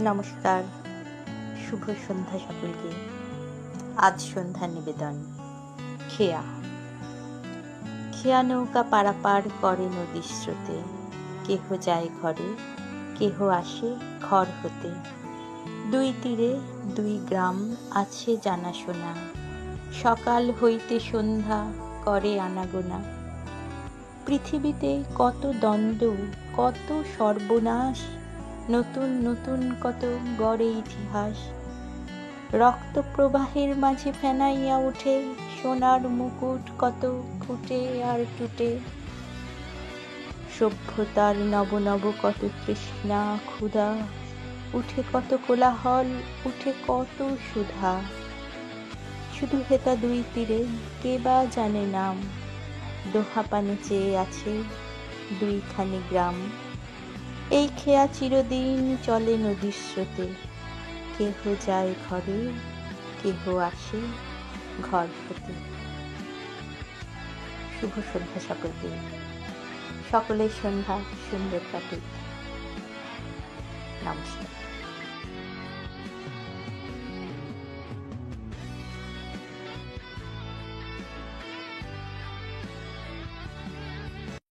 নমস্কার। শুভ সন্ধ্যা সকলকে। আজ সন্ধ্যা নিবেদন। খেয়া। খেয়া নৌকা পারাপার করে নদীর স্রোতে। কেহ যায় ঘরে, কেহ আসে ঘর হতে। দুই তীরে দুই গ্রাম আছে জানাশোনা। সকাল হইতে সন্ধ্যা করে আনাগোনা। পৃথিবীতে কত দ্বন্দ্ব, কত সর্বনাশ নতুন নতুন কত গড়ে ইতিহাস। রক্ত প্রবাহের মাঝে ফেনাইয়া উঠে, সোনার মুকুট কত ফুটে আর টুটে। সভ্যতার নব নব কত তৃষ্ণা, ক্ষুধা, উঠে কত কোলাহল, উঠে কত সুধা। শুধু হেতা দুই তীরে, কে বা জানে নাম? দোহা পানে চেয়ে আছে দুইখানি গ্রাম। এই খেয়া চিরদিন চলে নদীর স্রোতে। কেহ যায় ঘরে, কেহ আসে ঘর হতে। শুভ সন্ধ্যা সকলকে। সকলের সন্ধ্যা সুন্দর কাটুক। নমস্কার।